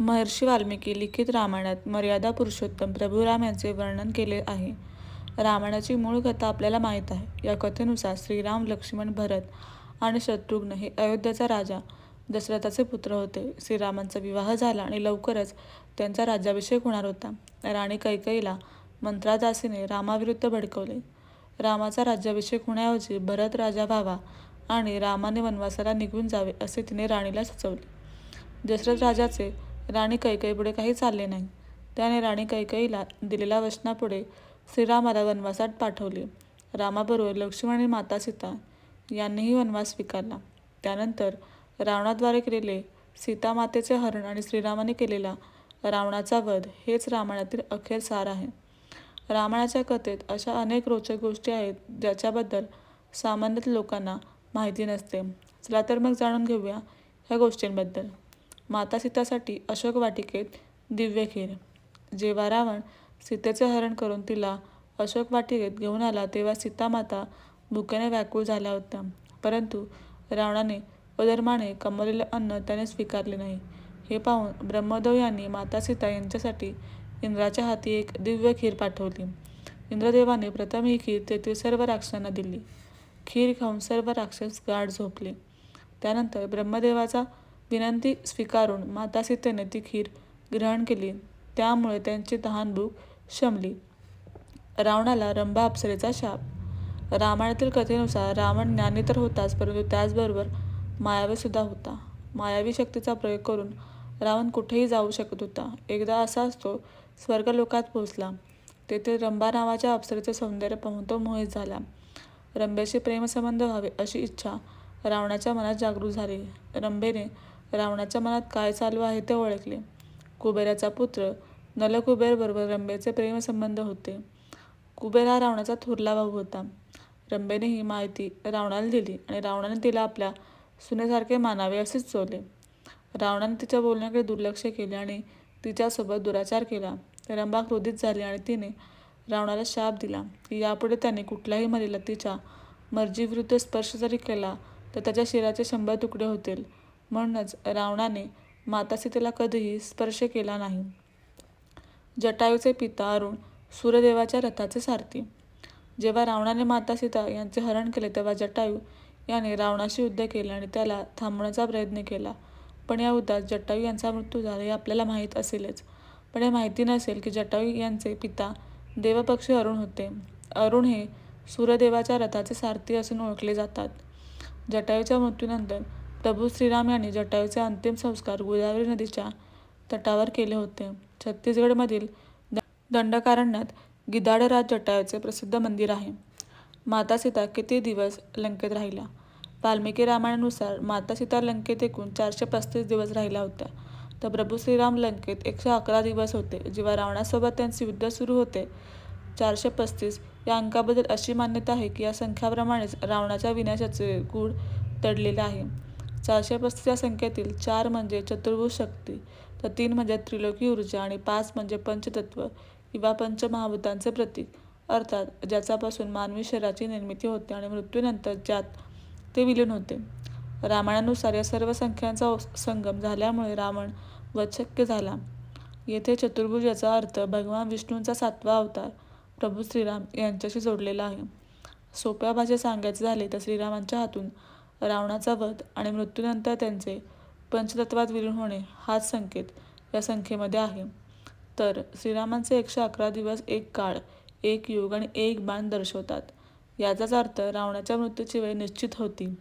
महर्षी वाल्मिकी लिखित रामायणात मर्यादा पुरुषोत्तम प्रभू राम यांचे वर्णन केले आहे. रामायणाची मूळ कथा आपल्याला माहीत आहे. या कथेनुसार श्रीराम, लक्ष्मण, भरत आणि शत्रुघ्न हे अयोध्याचा राजा दशरथाचे पुत्र होते. श्रीरामांचा विवाह झाला आणि लवकरच त्यांचा राज्याभिषेक होणार होता. राणी कैकईला मंत्रादासीने रामाविरुद्ध भडकवले. रामाचा राज्याभिषेक होण्याऐवजी भरत राजा व्हावा आणि रामाने वनवासाला निघून जावे असे तिने राणीला सुचवले. दशरथ राजाचे राणी कैकईपुढे काही चालले नाही. त्याने राणी कैकईला दिलेल्या वचनापुढे श्रीरामाला वनवासात पाठवले. रामाबरोबर लक्ष्मण आणि माता सीता यांनीही वनवास स्वीकारला. त्यानंतर रावणाद्वारे केलेले सीतामातेचे हरण आणि श्रीरामाने केलेला रावणाचा वध हेच रामायणातील अखेर सार आहे. रामायणाच्या कथेत अशा अनेक रोचक गोष्टी आहेत ज्याच्याबद्दल सामान्यतः लोकांना माहिती नसते. चला तर मग जाणून घेऊया ह्या गोष्टींबद्दल. माता सीतासाठी अशोक वाटिकेत दिव्य खीर जेव्हा रावण सीतेचे हरण करून तिला अशोक वाटिकेत घेऊन आला तेव्हा सीतामाता भुकेने व्याकुळ झाल्या होत्या. परंतु रावणाने अधर्माने कमवलेलं अन्न त्याने स्वीकारले नाही. हे पाहून ब्रह्मदेव यांनी माता सीता यांच्यासाठी इंद्राच्या हाती एक दिव्य खीर पाठवली. इंद्रदेवाने प्रथम ही खीर तेथील सर्व राक्षसांना दिली. खीर खाऊन सर्व राक्षस गाढ झोपले. त्यानंतर ब्रह्मदेवाचा विनंती स्वीकारून माता सीतेने ती खीर ग्रहण केली. त्यामुळे त्यांची तहान-भूक शमली. रावणाला रंभा अप्सरेचा शाप रामायणातील कथेनुसार रावण ज्ञानी तर होताच परंतु त्याचबरोबर मायावीसुद्धा होता. मायावी शक्तीचा प्रयोग करून रावण कुठेही जाऊ शकत होता. एकदा असाच तो स्वर्गलोकात पोहोचला. तेथे रंभा नावाच्या अप्सरेचे सौंदर्य पाहून तो मोहित झाला. रंभेशी प्रेमसंबंध व्हावे अशी इच्छा रावणाच्या मनात जागृत झाली. रंभेने रावणाच्या मनात काय चालू आहे ते ओळखले. कुबेराचा पुत्र नलकुबेर बरोबर रंभेचे प्रेमसंबंध होते. कुबेर हा रावणाचा थोरला भाऊ होता. रंभेने ही माहिती रावणाला दिली आणि रावणाने तिला आपल्या सुनेसारखे मानावे असे सुचवले. रावणाने तिच्या बोलण्याकडे दुर्लक्ष केले आणि तिच्यासोबत दुराचार केला. रंभा क्रोधित झाली आणि तिने रावणाला शाप दिला की यापुढे त्याने कुठल्याही मुलीला तिच्या मर्जीविरुद्ध स्पर्श जरी केला तर त्याच्या शिराचे शंभर तुकडे होतील. म्हणूनच रावणाने माता सीतेला कधीही स्पर्श केला नाही. जटायूचे पिता अरुण सूर्यदेवाच्या रथाचे सारथी जेव्हा रावणाने माता सीता यांचे हरण केले तेव्हा जटायू याने रावणाशी युद्ध केले आणि त्याला थांबवण्याचा प्रयत्न केला. पण या युद्धात जटायू यांचा मृत्यू झाला हे आपल्याला माहीत असेलच. पण हे माहिती नसेल की जटायू यांचे पिता देवपक्षी अरुण होते. अरुण हे सूर्यदेवाच्या रथाचे सारथी असून ओळखले जातात. जटायूच्या मृत्यूनंतर प्रभू श्रीराम यांनी जटायूचे अंतिम संस्कार गोदावरी नदीच्या तटावर केले होते. छत्तीसगडमधील दंडकारण्यात गिदाडराज जटायूचे प्रसिद्ध मंदिर आहे. माता सीता किती दिवस लंकेत राहिल्या? वाल्मिकी रामायणानुसार माता सीता लंकेत एकूण चारशे पस्तीस दिवस राहिल्या होत्या. तर प्रभू श्रीराम लंकेत एकशे अकरा दिवस होते. जेव्हा रावणासोबत त्यांचे युद्ध सुरू होते. चारशे पस्तीस या अंकाबद्दल अशी मान्यता आहे की या संख्याप्रमाणेच रावणाच्या विनाशाचे गूढ तडलेले आहे. चारशे पस्तीस या संख्येतील चार म्हणजे चतुर्भुज शक्ती, तर तीन म्हणजे त्रिलोकी ऊर्जा आणि पाच म्हणजे पंचतत्व किंवा पंचमहाभूतांचे प्रतीक अर्थात ज्याच्यापासून मानवी शरीराची निर्मिती होते आणि मृत्यूनंतर ज्यात ते विलीन होते. रामायणानुसार या सर्व संख्यांचा संगम झाल्यामुळे रावण वध शक्य झाला. येथे चतुर्भुज याचा अर्थ भगवान विष्णूंचा सातवा अवतार प्रभू श्रीराम यांच्याशी जोडलेला आहे. सोप्या भाषेत सांगायचे झाले तर श्रीरामांच्या हातून रावणाचा वध आणि मृत्यूनंतर त्यांचे पंचतत्वात विलीन होणे हाच संकेत या संख्येमध्ये आहे. तर श्रीरामांचे एकशे अकरा दिवस एक काळ, एक युग आणि एक बाण दर्शवतात. याचाच अर्थ रावणाच्या मृत्यूची वेळ निश्चित होती.